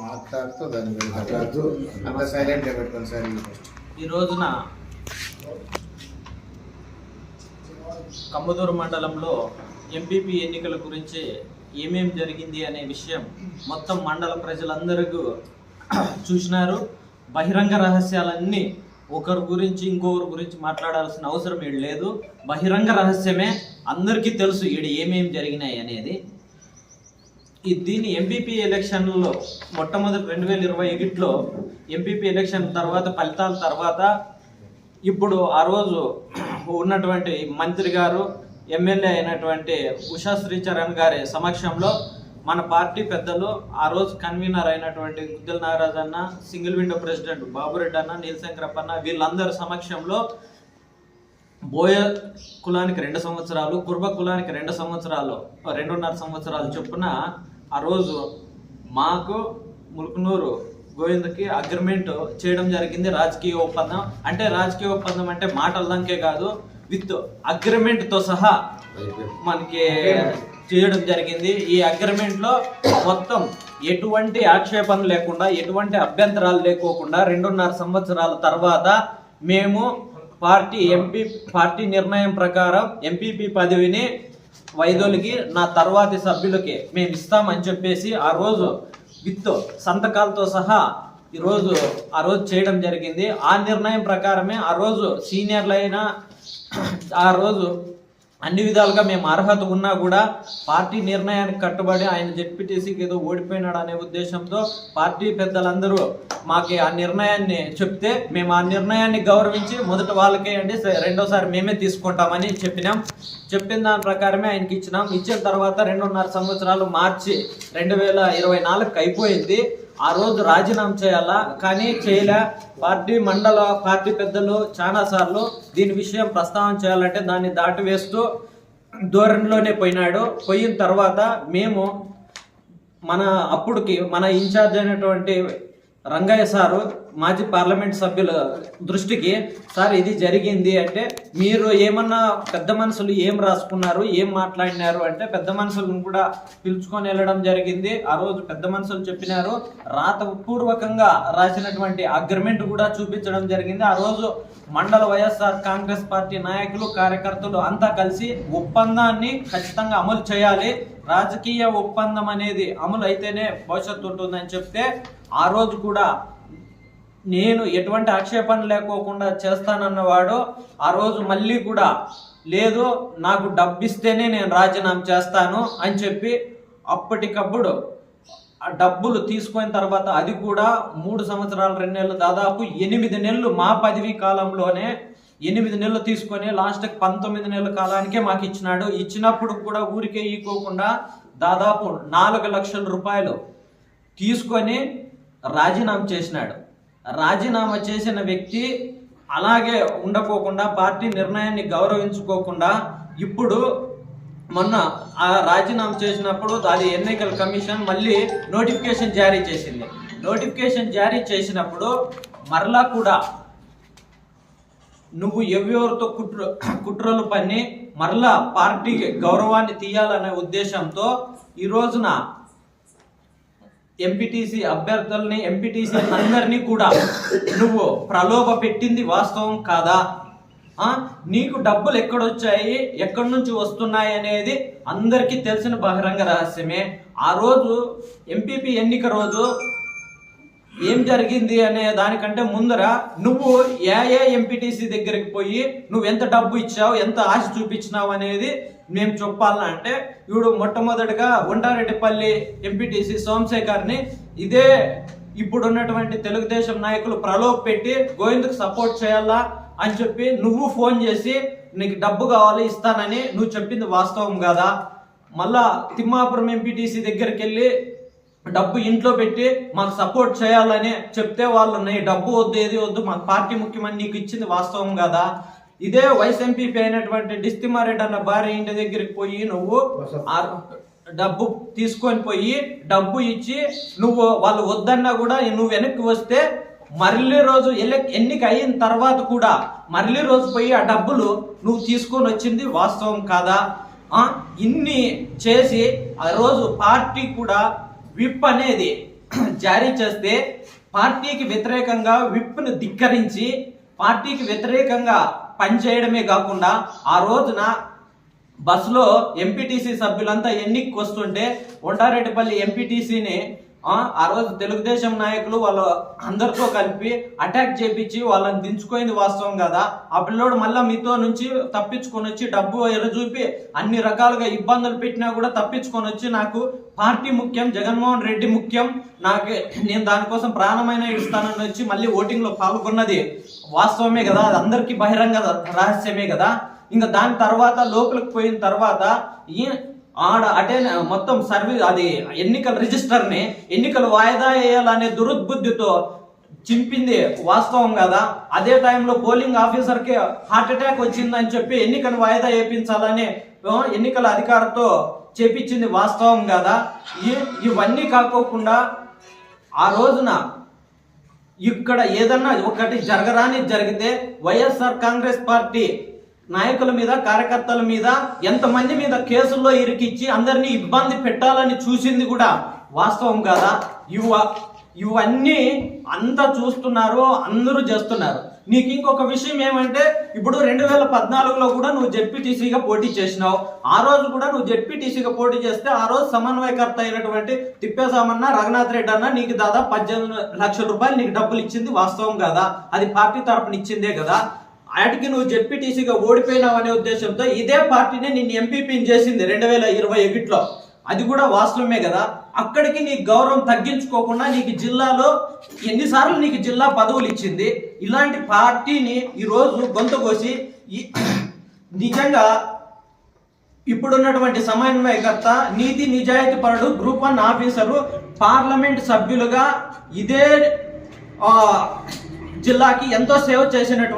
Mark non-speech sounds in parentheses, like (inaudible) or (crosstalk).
మాట్లాడుతూ దాని అంత పెట్టుకోండి సార్ ఫస్ట్ ఈ రోజున కమ్మదూరు మండలంలో ఎంపీపీ ఎన్నికల గురించి ఏమేం జరిగింది అనే విషయం మొత్తం మండల ప్రజలందరూ చూసినారు. బహిరంగ రహస్యాలన్నీ ఒకరి గురించి ఇంకొకరి గురించి మాట్లాడాల్సిన అవసరం ఏడు లేదు. బహిరంగ రహస్యమే అందరికీ తెలుసు ఈడు ఏమేమి జరిగినాయి అనేది. దీని ఎంపీపీ ఎలక్షన్లో మొట్టమొదటి రెండు వేల ఇరవై ఒకటిలో ఎంపీపీ ఎలక్షన్ తర్వాత ఫలితాల తర్వాత ఇప్పుడు ఆ రోజు ఉన్నటువంటి మంత్రి గారు ఎమ్మెల్యే అయినటువంటి ఉషా శ్రీచరణ్ గారి సమక్షంలో మన పార్టీ పెద్దలు ఆ రోజు కన్వీనర్ అయినటువంటి గుద్దెల నాగరాజ్ అన్న సింగిల్ విండో ప్రెసిడెంట్ బాబురెడ్డి అన్న నీలశంకరప్ప అన్న వీళ్ళందరి సమక్షంలో బోయ కులానికి రెండు సంవత్సరాలు కుర్బ కులానికి రెండు సంవత్సరాలు రెండున్నర సంవత్సరాలు చొప్పున ఆ రోజు మాకు ములుకునూరు గోవిందకి అగ్రిమెంట్ చేయడం జరిగింది. రాజకీయ ఒప్పందం అంటే రాజకీయ ఒప్పందం అంటే మాటల దానికే కాదు విత్ అగ్రిమెంట్తో సహా మనకి చేయడం జరిగింది. ఈ అగ్రిమెంట్లో మొత్తం ఎటువంటి ఆక్షేపణ లేకుండా ఎటువంటి అభ్యంతరాలు లేకోకుండా రెండున్నర సంవత్సరాల తర్వాత మేము పార్టీ ఎంపీ పార్టీ నిర్ణయం ప్రకారం ఎంపీపీ పదవిని వైదొలికి నా తర్వాతి సభ్యులకి మేము ఇస్తామని చెప్పేసి ఆ రోజు విత్ సంతకాలతో సహా ఈరోజు ఆ రోజు చేయడం జరిగింది. ఆ నిర్ణయం ప్రకారమే ఆ రోజు సీనియర్లైన ఆ రోజు అన్ని విధాలుగా మేము అర్హత ఉన్నా కూడా పార్టీ నిర్ణయానికి కట్టుబడి ఆయన జెడ్పీటీసీకి ఏదో ఓడిపోయినాడు అనే ఉద్దేశంతో పార్టీ పెద్దలందరూ మాకు ఆ నిర్ణయాన్ని చెప్తే మేము ఆ నిర్ణయాన్ని గౌరవించి మొదట వాళ్ళకే అండి రెండోసారి మేమే తీసుకుంటామని చెప్పినాం. చెప్పిన దాని ప్రకారమే ఆయనకి ఇచ్చినాం. ఇచ్చిన తర్వాత రెండున్నర సంవత్సరాలు మార్చి రెండు వేల ఇరవై నాలుగుకి అయిపోయింది. ఆ రోజు రాజీనామా చేయాలా? కానీ చేయలే. పార్టీ మండల పార్టీ పెద్దలు చాలా సార్లు దీని విషయం ప్రస్తావన చేయాలంటే దాన్ని దాటి వేస్తూ ధోరణిలోనే పోయినాడు. పోయిన తర్వాత మేము మన అప్పుడుకి మన ఇన్ఛార్జ్ అయినటువంటి రంగయ్య సారు మాజీ పార్లమెంట్ సభ్యుల దృష్టికి సార్ ఇది జరిగింది అంటే మీరు ఏమన్నా పెద్ద మనుషులు ఏం రాసుకున్నారు ఏం మాట్లాడినారు అంటే పెద్ద మనుషులను కూడా పిలుచుకొని వెళ్ళడం జరిగింది. ఆ రోజు పెద్ద మనుషులు చెప్పినారు రాతపూర్వకంగా రాసినటువంటి అగ్రిమెంట్ కూడా చూపించడం జరిగింది. ఆ రోజు మండల వైఎస్ఆర్ కాంగ్రెస్ పార్టీ నాయకులు కార్యకర్తలు అంతా కలిసి ఒప్పందాన్ని ఖచ్చితంగా అమలు చేయాలి. రాజకీయ ఒప్పందం అనేది అమలు అయితేనే భవిష్యత్తు ఉంటుందని చెప్తే ఆ రోజు కూడా నేను ఎటువంటి ఆక్షేపణ లేకోకుండా చేస్తానన్నవాడు ఆ రోజు మళ్ళీ కూడా లేదు నాకు డబ్బిస్తేనే నేను రాజీనామా చేస్తాను అని చెప్పి అప్పటికప్పుడు ఆ డబ్బులు తీసుకున్న తర్వాత అది కూడా మూడు సంవత్సరాలు రెండు నెలలు దాదాపు ఎనిమిది నెలలు మా పదవీ కాలంలోనే ఎనిమిది నెలలు తీసుకొని లాస్ట్కి పంతొమ్మిది నెలల కాలానికే మాకు ఇచ్చినాడు. ఇచ్చినప్పుడు కూడా ఊరికే ఈకోకుండా దాదాపు నాలుగు లక్షల రూపాయలు తీసుకొని రాజీనామా చేసినాడు. రాజీనామా చేసిన వ్యక్తి అలాగే ఉండకోకుండా పార్టీ నిర్ణయాన్ని గౌరవించుకోకుండా ఇప్పుడు మొన్న ఆ రాజీనామా చేసినప్పుడు అది ఎన్నికల కమిషన్ మళ్ళీ నోటిఫికేషన్ జారీ చేసింది. నోటిఫికేషన్ జారీ చేసినప్పుడు మరలా కూడా నువ్వు ఎవరెవరితో కుట్ర కుట్రలు పన్ని మరలా పార్టీకి గౌరవాన్ని తీయాలనే ఉద్దేశంతో ఈ రోజున ఎంపీటీసీ అభ్యర్థుల్ని ఎంపీటీసీ అందరినీ కూడా నువ్వు ప్రలోభ పెట్టింది వాస్తవం కాదా? నీకు డబ్బులు ఎక్కడొచ్చాయి? ఎక్కడి నుంచి వస్తున్నాయి అనేది అందరికీ తెలిసిన బహిరంగ రహస్యమే. ఆ రోజు ఎంపీపీ ఎన్నిక రోజు ఏం జరిగింది అనే దానికంటే ముందర నువ్వు ఏ ఏ ఎంపీటీసీ దగ్గరికి పోయి నువ్వు ఎంత డబ్బు ఇచ్చావు ఎంత ఆశ చూపించినావు అనేది మేము చెప్పాలంటే అంటే ఇప్పుడు మొట్టమొదటిగా ఉండారెడ్డిపల్లి ఎంపీటీసీ సోమశేఖర్ని ఇదే ఇప్పుడు ఉన్నటువంటి తెలుగుదేశం నాయకులు ప్రలోభ పెట్టి గోవింద్కు సపోర్ట్ చేయాలా? అని చెప్పి నువ్వు ఫోన్ చేసి నీకు డబ్బు కావాలి ఇస్తానని నువ్వు చెప్పింది వాస్తవం కదా? మళ్ళా తిమ్మాపురం ఎంపీటీసీ దగ్గరికి వెళ్ళి డబ్బు ఇంట్లో పెట్టి మాకు సపోర్ట్ చేయాలని చెప్తే వాళ్ళు నీ డబ్బు వద్దు ఏది వద్దు మాకు పార్టీ ముఖ్యమని నీకు ఇచ్చింది వాస్తవం కదా? ఇదే వైస్ ఎంపీపీ అయినటువంటి డిస్తిమారెడ్డి అన్న భార్య ఇంటి దగ్గరికి పోయి నువ్వు డబ్బు తీసుకొని పోయి డబ్బు ఇచ్చి నువ్వు వాళ్ళు వద్దన్నా కూడా నువ్వు వెనక్కి వస్తే మరలి రోజు ఎన్నిక అయిన తర్వాత కూడా మరలి రోజు పోయి ఆ డబ్బులు నువ్వు తీసుకొని వచ్చింది వాస్తవం కాదా? ఆ, ఇన్ని చేసి ఆ రోజు పార్టీ కూడా విప్ అనేది (clears throat) జారీ చేస్తే పార్టీకి వ్యతిరేకంగా విప్ను ధిక్కరించి పార్టీకి వ్యతిరేకంగా పనిచేయడమే కాకుండా ఆ రోజున బస్సులో ఎంపీటీసీ సభ్యులంతా ఎన్నికకి వస్తుంటే ఒంటారెడ్డిపల్లి ఎంపీటీసీని ఆ రోజు తెలుగుదేశం నాయకులు వాళ్ళు అందరితో కలిపి అటాక్ చేపించి వాళ్ళని దించుకోయింది వాస్తవం కదా. ఆ పిల్లోడు మళ్ళా మీతో నుంచి తప్పించుకొని వచ్చి డబ్బు ఎరచూపి అన్ని రకాలుగా ఇబ్బందులు పెట్టినా కూడా తప్పించుకొని వచ్చి నాకు పార్టీ ముఖ్యం జగన్మోహన్ రెడ్డి ముఖ్యం నాకు నేను దానికోసం ప్రాణమైన ఇస్తానని వచ్చి మళ్ళీ ఓటింగ్లో పాల్గొన్నది. వాస్తవమే కదా అది అందరికీ బహిరంగ రహస్యమే కదా. ఇంకా దాని తర్వాత లోపలికి పోయిన తర్వాత ఈ ఆడ అటే మొత్తం సర్వీస్ అది ఎన్నికల రిజిస్టర్ని ఎన్నికలు వాయిదా వేయాలనే దురుద్బుద్ధితో చింపింది వాస్తవం కదా. అదే టైంలో పోలింగ్ ఆఫీసర్కి హార్ట్ అటాక్ వచ్చిందని చెప్పి ఎన్నికలు వాయిదా వేయించాలని ఎన్నికల అధికారితో చేపించింది వాస్తవం కదా. ఇవన్నీ కాకోకుండా ఆ రోజున ఇక్కడ ఏదన్నా ఒకటి జరగరాని జరిగితే వైఎస్ఆర్ కాంగ్రెస్ పార్టీ నాయకుల మీద కార్యకర్తల మీద ఎంతమంది మీద కేసుల్లో ఇరికిచ్చి అందరినీ ఇబ్బంది పెట్టాలని చూసింది కూడా వాస్తవం కాదా? ఇవ ఇవన్నీ అంతా చూస్తున్నారు అందరూ చేస్తున్నారు. నీకు ఇంకొక విషయం ఏమంటే ఇప్పుడు రెండు వేల పద్నాలుగులో కూడా నువ్వు జెడ్పీటీసీగా పోటీ చేసినావు. ఆ రోజు కూడా నువ్వు జెడ్పీటీసీగా పోటీ చేస్తే ఆ రోజు సమన్వయకర్త అయినటువంటి తిప్పేసామన్న రఘునాథ్ రెడ్డి అన్న నీకు దాదాపు పద్దెనిమిది లక్షల రూపాయలు నీకు డబ్బులు ఇచ్చింది వాస్తవం కదా? అది పార్టీ తరపున ఇచ్చిందే కదా? వాటికి నువ్వు జెడ్పీటీసీగా ఓడిపోయినావు అనే ఉద్దేశంతో ఇదే పార్టీనే నిన్ను ఎంపీపీని చేసింది రెండు వేల ఇరవై ఒకటిలో. అది కూడా వాస్తవమే కదా? అక్కడికి నీ గౌరవం తగ్గించుకోకుండా నీకు జిల్లాలో ఎన్నిసార్లు నీకు జిల్లా పదవులు ఇచ్చింది. ఇలాంటి పార్టీని ఈరోజు గొంతు కోసి నిజంగా ఇప్పుడున్నటువంటి సమన్వయకర్త నీతి నిజాయితీ పరుడు గ్రూప్ వన్ ఆఫీసరు పార్లమెంట్ సభ్యులుగా ఇదే జిల్లాకి ఎంతో సేవ చేసినటువంటి